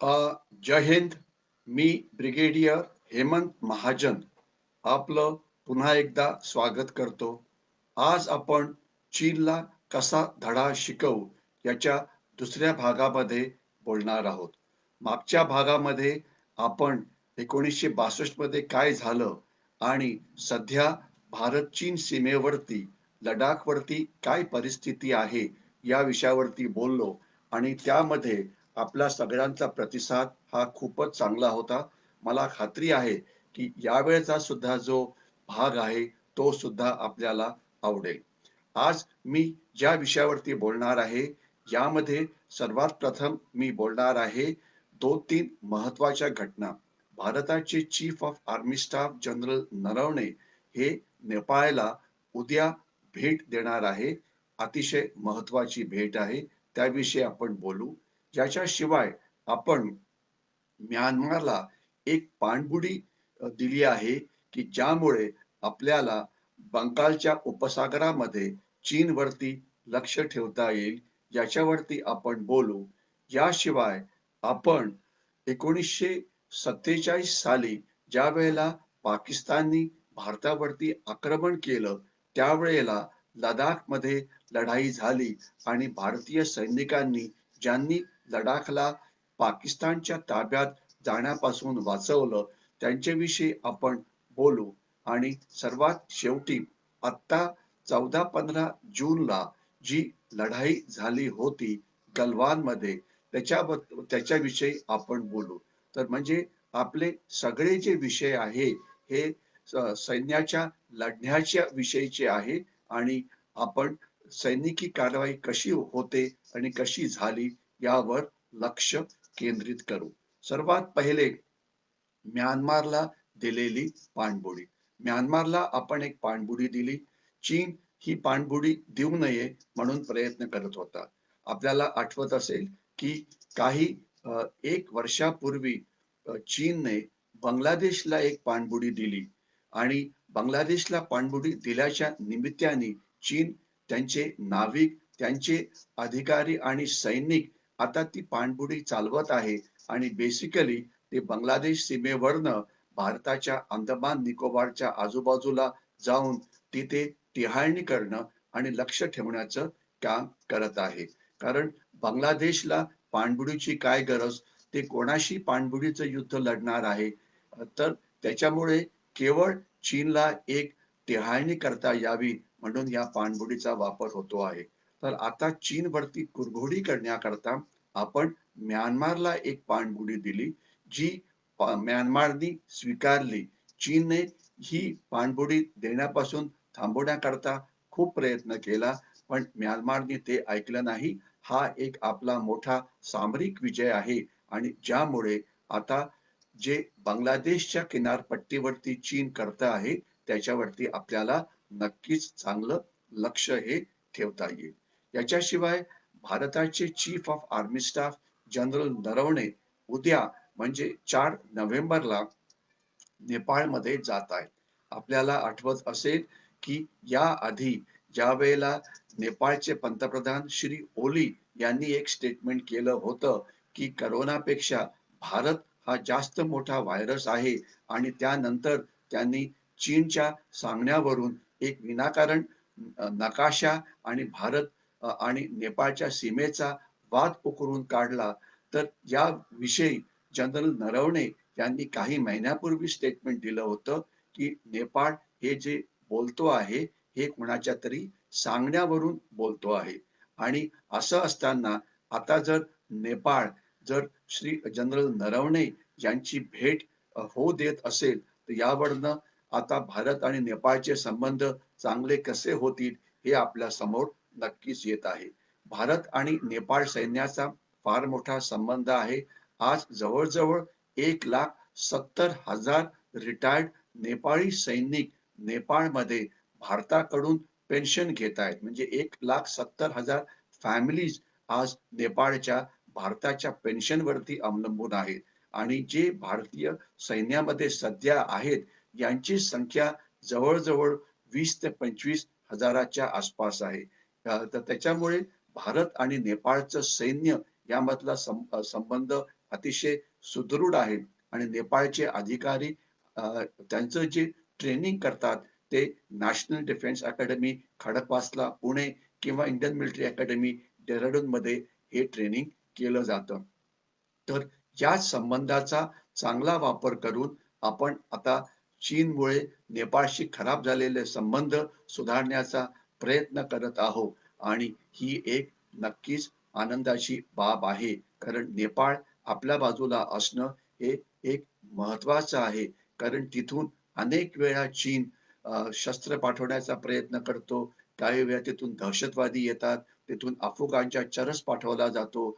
जय हिंद. मी ब्रिगेडियर हेमंत महाजन आपलं पुन्हा एकदा स्वागत करतो. आज आपण चीनला कसा धडा शिकवू याच्या दुसऱ्या भागामध्ये बोलणार आहोत. मागच्या भागामध्ये आपण एकोणीसशे बासष्टमध्ये काय झालं आणि सध्या भारत चीन सीमेवरती लडाखवरती काय परिस्थिती आहे या विषयावरती बोललो आणि त्यामध्ये आपला सगळ्यांचा प्रतिसाद हा खूपच चांगला होता. मला खात्री आहे की यावेळेचा सुद्धा जो भाग आहे तो सुद्धा आपल्याला आवडेल. आज मी ज्या विषयावरती बोलणार आहे यामध्ये सर्वात प्रथम मी बोलणार आहे दोन तीन महत्त्वाच्या घटना. भारताचे chief of army staff general Naravane हे नेपाळला उद्या भेट देणार आहे. अतिशय महत्वाची भेट आहे. त्याविषयी आपण बोलू. याच्याशिवाय आपण म्यानमारला एक पाणबुडी दिली आहे की ज्यामुळे आपल्याला बंगालच्या उपसागरामध्ये चीन वरती लक्ष ठेवता येईल याच्यावरती आपण बोलू. याशिवाय आपण एकोणीसशे सत्तेचाळीस साली ज्या वेळेला पाकिस्ताननी भारतावरती आक्रमण केलं त्यावेळेला लडाखमध्ये लढाई झाली आणि भारतीय सैनिकांनी ज्यांनी लडाखला पाकिस्तानच्या ताब्यात जाण्यापासून वाचवलं त्यांच्याविषयी आपण बोलू. आणि सर्वात शेवटी आता चौदा पंधरा जूनला जी लढाई झाली होती गलवानमध्ये त्याच्याबद्दल त्याच्याविषयी आपण बोलू. तर म्हणजे आपले सगळे जे विषय आहे हे सैन्याच्या लढण्याच्या विषयीचे आहे आणि आपण सैनिकी कारवाई कशी होते आणि कशी झाली यावर लक्ष केंद्रित करू. सर्वात पहिले म्यानमारला दिलेली पाणबुडी. म्यानमारला आपण एक पाणबुडी दिली. चीन ही पाणबुडी देऊ नये म्हणून प्रयत्न करत होता. आपल्याला आठवत असेल की काही एक वर्षापूर्वी चीनने बांगलादेशला एक पाणबुडी दिली. आणि बांगलादेशला पाणबुडी दिल्याच्या निमित्ताने चीन त्यांचे नाविक त्यांचे अधिकारी आणि सैनिक आता ती पाणबुडी चालवत आहे आणि बेसिकली ते बांगलादेश सीमेवरनं भारताच्या अंदमान निकोबारच्या आजूबाजूला जाऊन तिथे टिहाळणी करणं आणि लक्ष ठेवण्याचं काम करत आहे. कारण बांगलादेशला पाणबुडीची काय गरज? ते कोणाशी पाणबुडीचं युद्ध लढणार आहे? तर त्याच्यामुळे केवळ चीनला एक टिहाळणी करता यावी म्हणून या पाणबुडीचा वापर होतो आहे. तर आता चीन वरती कुरघोडी करण्याकरता आपण म्यानमारला एक पाणबुडी दिली जी म्यानमारनी स्वीकारली. चीनने ही पाणबुडी देण्यापासून थांबवण्याकरता खूप प्रयत्न केला पण म्यानमारने ते ऐकलं नाही. हा एक आपला मोठा सामरिक विजय आहे आणि ज्यामुळे आता जे बांगलादेशच्या किनारपट्टीवरती चीन करत आहे त्याच्यावरती आपल्याला नक्कीच चांगलं लक्ष हे ठेवता येईल. याच्याशिवाय भारताचे chief of army staff general Naravane उद्या म्हणजे चार नोव्हेंबरला नेपाळमध्ये जात आहेत. आपल्याला आठवत असेल की या आधी ज्या वेळेला नेपाळचे पंतप्रधान श्री ओली यांनी एक स्टेटमेंट केलं होतं की करोनापेक्षा भारत हा जास्त मोठा व्हायरस आहे आणि त्यानंतर त्यांनी चीनच्या सांगण्यावरून एक विनाकारण नकाशा आणि भारत आणि नेपाळच्या सीमेचा वाद उकरून काढला तर या विषयी जनरल नरवणे यांनी काही महिन्यापूर्वी स्टेटमेंट दिलं होतं की नेपाळ हे जे बोलतो आहे हे कुणाच्या तरी सांगण्यावरून बोलतो आहे. आणि असं असताना आता जर नेपाळ जर श्री जनरल नरवणे यांची भेट होऊ देत असेल तर यावरनं आता भारत आणि नेपाळचे संबंध चांगले कसे होतील हे आपल्यासमोर नक्कीच येत आहे. भारत आणि नेपाळ सैन्याचा फार मोठा संबंध आहे. आज जवळजवळ एक लाख सत्तर हजार रिटायर्ड नेपाळी सैनिक नेपाळमध्ये भारताकडून पेन्शन घेत आहेत. म्हणजे एक लाख सत्तर हजार फॅमिलीज आज नेपाळच्या भारताच्या पेन्शन वरती अवलंबून आहेत. आणि जे भारतीय सैन्यामध्ये सध्या आहेत यांची संख्या जवळजवळ वीस ते पंचवीस हजाराच्या आसपास आहे. तर त्याच्यामुळे भारत आणि नेपाळचं सैन्य यामधला संबंध अतिशय सुदृढ आहे आणि नेपाळचे अधिकारी त्यांचं जे ट्रेनिंग करतात ते national defence academy Khadakwasla Pune किंवा इंडियन मिलिटरी अकॅडमी डेहराडून मध्ये हे ट्रेनिंग केलं जातं. तर या संबंधाचा चांगला वापर करून आपण आता चीनमुळे नेपाळशी खराब झालेले संबंध सुधारण्याचा प्रयत्न करत आहोत. आणि ही एक नक्कीच आनंदाची बाब आहे. कारण नेपाळ आपल्या बाजूला असणं हे एक महत्वाचं आहे. कारण तिथून अनेक वेळा चीन शस्त्र पाठवण्याचा प्रयत्न करतो. काही वेळा तिथून दहशतवादी येतात. तिथून अफगाणच्या चरस पाठवला जातो.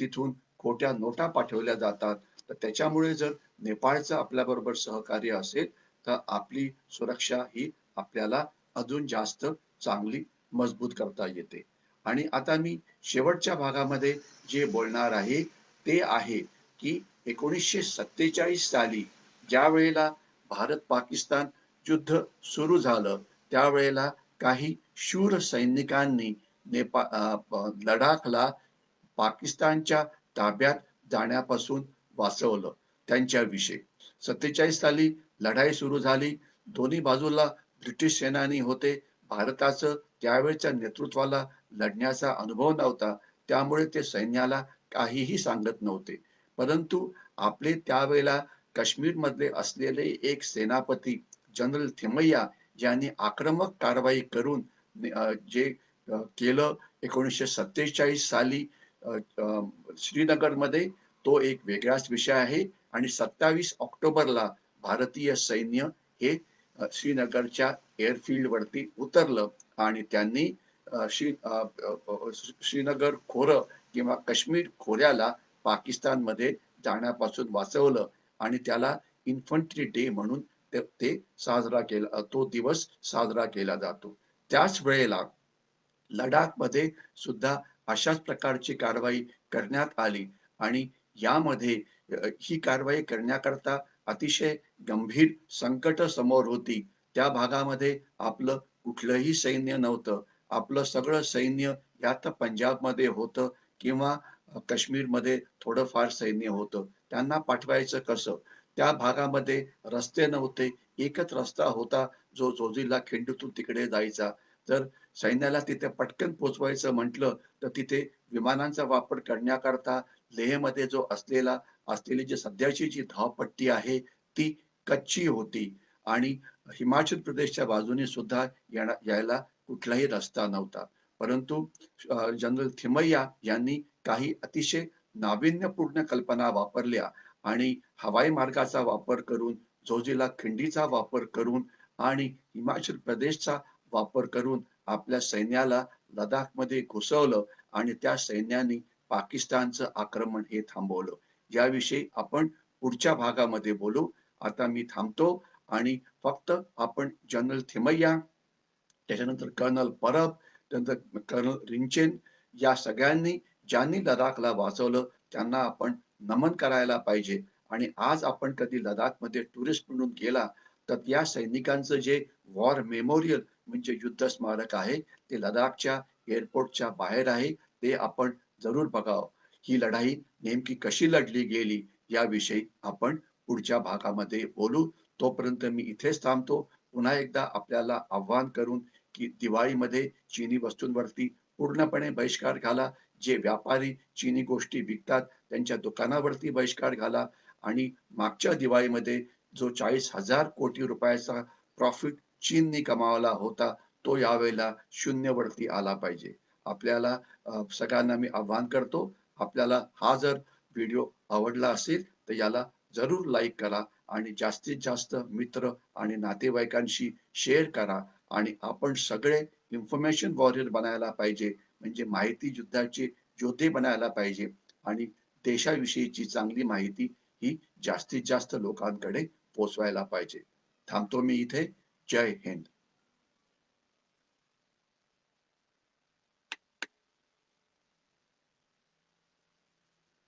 तिथून खोट्या नोटा पाठवल्या जातात. तर त्याच्यामुळे जर नेपाळचं आपल्या बरोबर सहकार्य असेल तर आपली सुरक्षा ही आपल्याला अजून जास्त चांगली मजबूत करता येते. आणि आता मी शेवटच्या भागामध्ये जे बोलणार आहे ते आहे की एकोणीसशे सत्तेचाळीस साली ज्या वेळेला भारत पाकिस्तान युद्ध सुरू झालं त्यावेळेला काही शूर सैनिकांनी नेपा लडाखला पाकिस्तानच्या ताब्यात जाण्यापासून वाचवलं त्यांच्याविषयी. सत्तेचाळीस साली लढाई सुरू झाली दोन्ही बाजूला ब्रिटिश सेनानी होते भारताचं त्यावेळच्या नेतृत्वाला लढण्याचा अनुभव नव्हता त्यामुळे ते सैन्याला काहीही सांगत नव्हते. परंतु आपले त्यावेळेला काश्मीरमधले असलेले एक सेनापती जनरल थिमय्या यांनी आक्रमक कारवाई करून जे केलं एकोणीसशे सत्तेचाळीस साली अं, श्रीनगरमध्ये तो एक वेगळाच विषय आहे. आणि सत्तावीस ऑक्टोबरला भारतीय सैन्य हे श्रीनगरच्या एअरफील्ड वरती उतरलं आणि त्यांनी श्री श्रीनगर खोरं किंवा काश्मीर खोऱ्याला पाकिस्तानमध्ये जाण्यापासून वाचवलं आणि त्याला इन्फंट्री डे म्हणून ते साजरा केला तो दिवस साजरा केला जातो. त्याच वेळेला लडाखमध्ये सुद्धा अशाच प्रकारची कारवाई करण्यात आली आणि यामध्ये ही कारवाई करण्याकरता अतिशय गंभीर संकट समोर होती. त्या भागामध्ये आपलं कुठलंही सैन्य नव्हतं. आपलं सगळं सैन्य यात पंजाबमध्ये होतं किंवा काश्मीरमध्ये थोडंफार सैन्य होतं. त्यांना पाठवायचं कसं? त्या भागामध्ये रस्ते नव्हते. एकच रस्ता होता जो जोजीला खिंडीतून तिकडे जायचा. तर सैन्याला तिथे पटकन पोचवायचं म्हटलं तर तिथे विमानांचा वापर करण्याकरता लेहमध्ये जो असलेला असलेली जी सध्याची जी धावपट्टी आहे ती कच्ची होती. आणि हिमाचल प्रदेशच्या बाजूने सुद्धा यायला कुठलाही रस्ता नव्हता. परंतु जनरल थिमय्या यांनी काही अतिशय नाविन्यपूर्ण कल्पना वापरल्या आणि हवाई मार्गाचा वापर करून झोजिला खिंडीचा वापर करून आणि हिमाचल प्रदेशचा वापर करून आपल्या सैन्याला लडाखमध्ये घुसवलं आणि त्या सैन्याने पाकिस्तानचं आक्रमण हे थांबवलं. याविषयी आपण पुढच्या भागामध्ये बोलू. आता मी थांबतो आणि फक्त आपण जनरल थिमय्या त्याच्यानंतर कर्नल परब त्यानंतर कर्नल रिंचेन या सगळ्यांनी ज्यांनी लडाखला वाचवलं त्यांना आपण नमन करायला पाहिजे. आणि आज आपण कधी लडाखमध्ये टुरिस्ट म्हणून गेला तर या सैनिकांचं जे वॉर मेमोरियल म्हणजे युद्ध स्मारक आहे ते लडाखच्या एअरपोर्टच्या बाहेर आहे ते आपण जरूर बघावं. ही लढाई नेमकी कशी लढली गेली याविषयी आपण पुढच्या भागामध्ये बोलू. तोपर्यंत मी इथेच थांबतो. पुन्हा एकदा आपल्याला आव्हान करून की दिवाळीमध्ये चीनी वस्तूंवरती पूर्णपणे बहिष्कार घाला. जे व्यापारी चीनी गोष्टी विकतात त्यांच्या दुकानावरती बहिष्कार घाला. आणि मागच्या दिवाळीमध्ये जो चाळीस हजार कोटी रुपयाचा प्रॉफिट चीननी कमावला होता तो यावेळेला शून्यवरती आला पाहिजे. आपल्याला सगळ्यांना मी आव्हान करतो. आपल्याला हा जर व्हिडिओ आवडला असेल तर याला जरूर लाईक करा आणि जास्तीत जास्त मित्र आणि नातेवाईकांशी शेअर करा आणि आपण सगळे इन्फॉर्मेशन वॉरियर बनायला पाहिजे. म्हणजे माहिती युद्धाचे योद्धे बनायला पाहिजे. आणि देशाविषयीची चांगली माहिती ही जास्तीत जास्त लोकांकडे पोचवायला पाहिजे. थांबतो मी इथे. जय हिंद.